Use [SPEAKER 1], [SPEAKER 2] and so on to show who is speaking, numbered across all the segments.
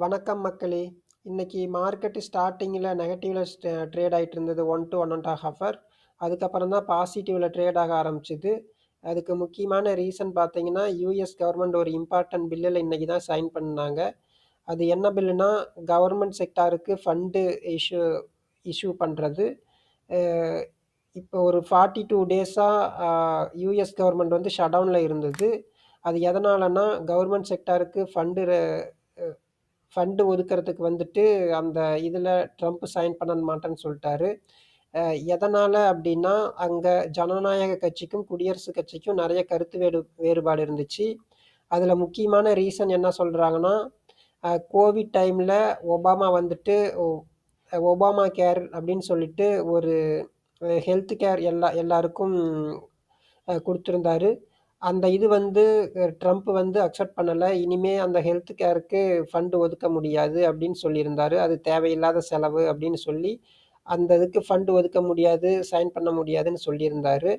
[SPEAKER 1] வணக்கம் மக்களே! இன்னைக்கு மார்க்கெட்டு ஸ்டார்டிங்கில் நெகட்டிவில் ஸ்ட ட்ரேட் ஆகிட்டு இருந்தது one to one and half hour. அதுக்கப்புறம் தான் பாசிட்டிவில் ட்ரேட் ஆக ஆரம்பிச்சது. அதுக்கு முக்கியமான ரீசன் பார்த்தீங்கன்னா, யூஎஸ் கவர்மெண்ட் ஒரு இம்பார்ட்டன்ட் பில்லில் இன்றைக்கி தான் சைன் பண்ணாங்க. அது என்ன பில்லுனா, கவர்மெண்ட் செக்டாருக்கு ஃபண்டு இஷ்யூ இஷ்யூ பண்ணுறது இப்போ ஒரு ஃபார்ட்டி டூ டேஸாக யூஎஸ் கவர்மெண்ட் வந்து ஷடவுனில் இருந்தது. அது எதனாலன்னா, கவர்மெண்ட் செக்டாருக்கு ஃபண்டு ஃபண்டு ஒதுக்கிறதுக்கு வந்துட்டு அந்த இதில் ட்ரம்ப் சைன் பண்ண மாட்டேன்னு சொல்லிட்டாரு எதனால் அப்படின்னா அங்கே ஜனநாயக கட்சிக்கும், குடியரசுக் கட்சிக்கும் நிறைய கருத்து வேடு வேறுபாடு இருந்துச்சு. அதில் முக்கியமான ரீசன் என்ன சொல்கிறாங்கன்னா கோவிட் டைமில் ஒபாமா வந்துட்டு ஒபாமா கேர் அப்படின்னு சொல்லிட்டு ஒரு ஹெல்த் கேர் எல்லா எல்லாருக்கும் கொடுத்துருந்தாரு அந்த இது வந்து ட்ரம்ப் வந்து அக்செப்ட் பண்ணல. இனிமே அந்த ஹெல்த் கேருக்கு ஃபண்ட் ஒதுக்க முடியாது அப்படின்னு சொல்லியிருந்தாரு. அது தேவையில்லாத செலவு அப்படின்னு சொல்லி, அந்த இதுக்கு ஃபண்ட் ஒதுக்க முடியாது, சைன் பண்ண முடியாதுன்னு சொல்லியிருந்தாரு.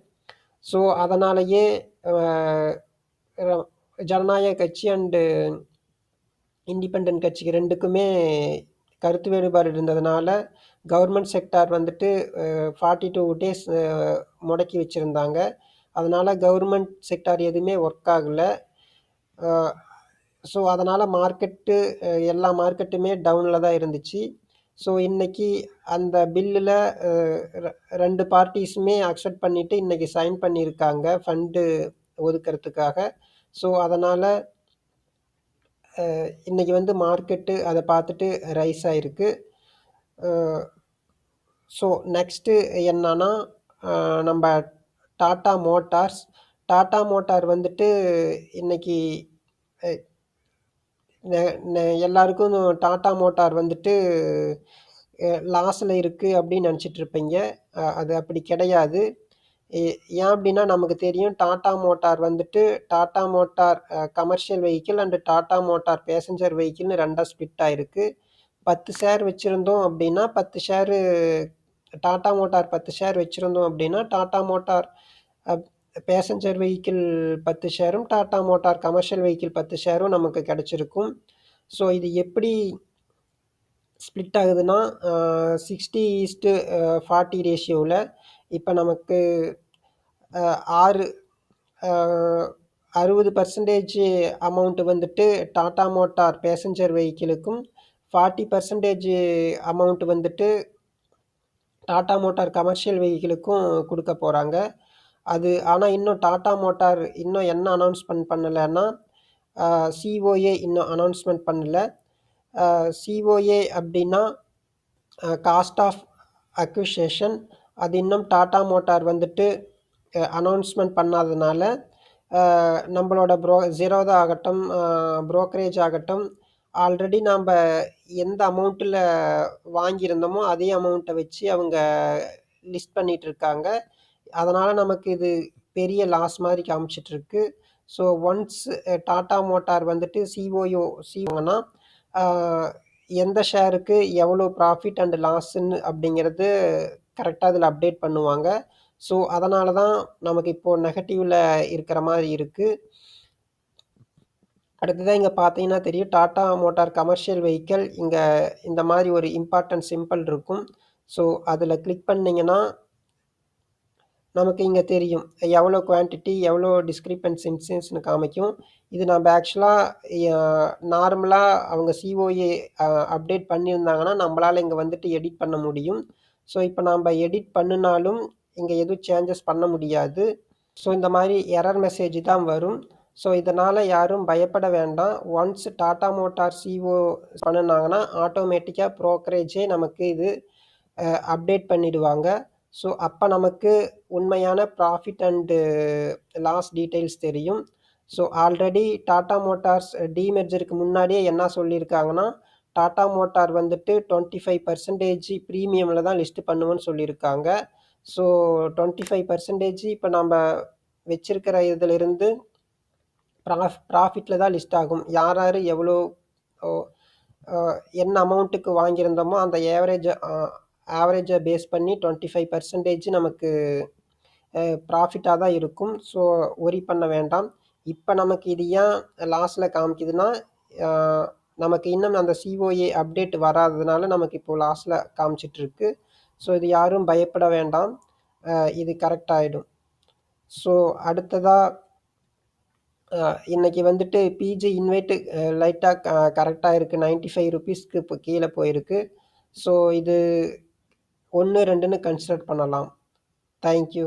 [SPEAKER 1] ஸோ, அதனாலேயே அ ஜனநாயக கட்சி அண்டு இண்டிபெண்டன்ட் கட்சிக்கு 2க்குமே கருத்து வேறுபாடு இருந்ததுனால, கவர்மெண்ட் செக்டார் வந்துட்டு அ 42 டேஸ் அ முடக்கி வச்சிருந்தாங்க. அதனால் கவர்மெண்ட் செக்டார் எதுவுமே ஒர்க் ஆகலை. ஸோ, அதனால் மார்க்கெட்டு எல்லா மார்க்கெட்டுமே டவுனில் தான் இருந்துச்சு. ஸோ, இன்றைக்கி அந்த பில்லில் ரெண்டு பார்ட்டிஸுமே அக்செப்ட் பண்ணிவிட்டு இன்றைக்கி சைன் பண்ணியிருக்காங்க, ஃபண்டு ஒதுக்கிறதுக்காக. ஸோ, அதனால் இன்றைக்கி வந்து மார்க்கெட்டு அதை பார்த்துட்டு ரைஸ் ஆகிருக்கு ஸோ, நெக்ஸ்ட்டு என்னன்னா, நம்ம டாட்டா டாடா மோட்டார்ஸ். டாடா மோட்டார் வந்துட்டு இன்னைக்கு நெ எல்லாருக்கும் டாடா மோட்டார் வந்துட்டு லாஸில் இருக்குது அப்படின்னு நினச்சிட்டு இருப்பீங்க அது அப்படி கிடையாது. ஏன் அப்படின்னா நமக்கு தெரியும் டாடா மோட்டார் வந்துட்டு Tata motor commercial vehicle and Tata motor passenger வெஹிக்கிள்னு ரெண்டாக ஸ்பிட் ஆகிருக்கு பத்து ஷேர் வச்சுருந்தோம் அப்படின்னா பத்து ஷேரு டாடா மோட்டார் 10 ஷேர் வச்சுருந்தோம் அப்படின்னா டாடா மோட்டார் பேசஞ்சர் வெஹிக்கிள் 10 ஷேரும், டாடா மோட்டார் கமர்ஷியல் வெஹிக்கிள் 10 ஷேரும் நமக்கு கிடச்சிருக்கும். ஸோ, இது எப்படி ஸ்ப்ளிட் ஆகுதுன்னா, சிக்ஸ்டி ஈஸ்ட்டு ஃபார்ட்டி ரேஷியோவில் இப்போ நமக்கு அ 6 அ 60% அமௌண்ட் வந்துட்டு டாடா மோட்டார் பேசஞ்சர் வெஹிக்கிளுக்கும், 40% அமௌண்ட் வந்துட்டு டாடா மோட்டார் கமர்ஷியல் வெஹிக்கிளுக்கும் கொடுக்க போகிறாங்க அது ஆனால் இன்னும் டாடா மோட்டார் இன்னும் என்ன அனௌன்ஸ்மெண்ட் பண்ணலைன்னா சிஓஏ இன்னும் அனௌன்ஸ்மெண்ட் பண்ணல. சிஓஏ அப்படின்னா காஸ்ட் ஆஃப் அக்விசேஷன் அது இன்னும் டாடா மோட்டார் வந்துட்டு அனௌன்ஸ்மெண்ட் பண்ணாதனால, நம்மளோட ப்ரோ ஜீரோதா ஆகட்டும், ப்ரோக்கரேஜ் ஆகட்டும், ஆல்ரெடி நம்ப எந்த அமௌண்ட்டில் வாங்கியிருந்தோமோ, அதே அமௌண்ட்ட வச்சு அவங்க லிஸ்ட் பண்ணிட்டுருக்காங்க. அதனால நமக்கு இது பெரிய லாஸ் மாரி காமிச்சிட்டுருக்கு ஸோ, ஒன்ஸ் அ டாடா மோட்டார் வந்துட்டு சிஓயோ சிஓனா எந்த ஷேருக்கு எவ்வளோ ப்ராஃபிட் அண்ட் லாஸ்ன்னு அப்படிங்கிறது கரெக்ட்டா அதில் அப்டேட் பண்ணுவாங்க. ஸோ, அதனால தான் நமக்கு இப்போ நெகட்டிவ்ல இருக்கிற மாரி இருக்கு. அடுத்ததாக இங்கே பார்த்தீங்கன்னா தெரியும், டாட்டா மோட்டார் கமர்ஷியல் வெஹிக்கிள் இங்கே இந்த மாதிரி ஒரு இம்பார்ட்டன்ட் சிம்பிள் இருக்கும். ஸோ, அதில் கிளிக் பண்ணீங்கன்னா நமக்கு இங்கே தெரியும். எவ்வளோ குவான்டிட்டி, எவ்வளோ டிஸ்கிரிபன்சன்சிஸ்ன்னு காமிக்கும். இது நம்ம ஆக்சுவலாக நார்மலாக அவங்க சிஓஏ அப்டேட் பண்ணியிருந்தாங்கன்னா, நம்மளால் இங்கே வந்துட்டு எடிட் பண்ண முடியும். ஸோ, இப்போ நம்ப எடிட் பண்ணுனாலும், இங்கே எதுவும் சேஞ்சஸ் பண்ண முடியாது. ஸோ, இந்த மாதிரி எரர் மெசேஜ் தான் வரும். ஸோ, இதனால் யாரும் பயப்பட வேண்டாம். ஒன்ஸ் டாட்டா மோட்டார் சிஓ பண்ணுனாங்கன்னா, ஆட்டோமேட்டிக்காக ப்ரோக்கரேஜே நமக்கு இது அப்டேட் பண்ணிடுவாங்க. ஸோ, அப்போ நமக்கு உண்மையான ப்ராஃபிட் அண்டு லாஸ் டீட்டெயில்ஸ் தெரியும். ஸோ, ஆல்ரெடி டாட்டா மோட்டார்ஸ் டிமெர்ஜருக்கு முன்னாடியே என்ன சொல்லியிருக்காங்கன்னா, டாட்டா மோட்டார் வந்துட்டு 25% பிரீமியம்ல தான் லிஸ்ட் பண்ணுவோன்னு சொல்லியிருக்காங்க. ஸோ, டுவெண்ட்டி ஃபைவ் பர்சன்டேஜ் இப்போ நம்ம வச்சிருக்கிற இதிலிருந்து ப்ராஃப் ப்ராஃபிட்டில் தான் லிஸ்ட் ஆகும். யார் யார் எவ்வளோ என்ன அமௌண்ட்டுக்கு வாங்கியிருந்தோமோ, அந்த ஏவரேஜ் ஆவரேஜை பேஸ் பண்ணி 25% நமக்கு ப்ராஃபிட்டாக தான் இருக்கும். ஸோ, ஒரி பண்ண வேண்டாம். இப்போ நமக்கு இது ஏன் லாஸில் காமிக்குதுன்னா, நமக்கு இன்னும் அந்த சிஓஏ அப்டேட் வராததுனால நமக்கு இப்போது லாஸில் காமிச்சிட்ருக்கு ஸோ இது யாரும் பயப்பட வேண்டாம் இது கரெக்ட் ஆகிடும் ஸோ அடுத்ததாக இன்னைக்கு வந்துட்டு பிஜி இன்வைட்டு லைட்டாக கரெக்டாக இருக்குது நைன்ட்டி ஃபைவ் ருபீஸ்க்கு இப்போ கீழே போயிருக்கு. ஸோ இது ஒன்று ரெண்டுன்னு கன்சிடர் பண்ணலாம். தேங்க்யூ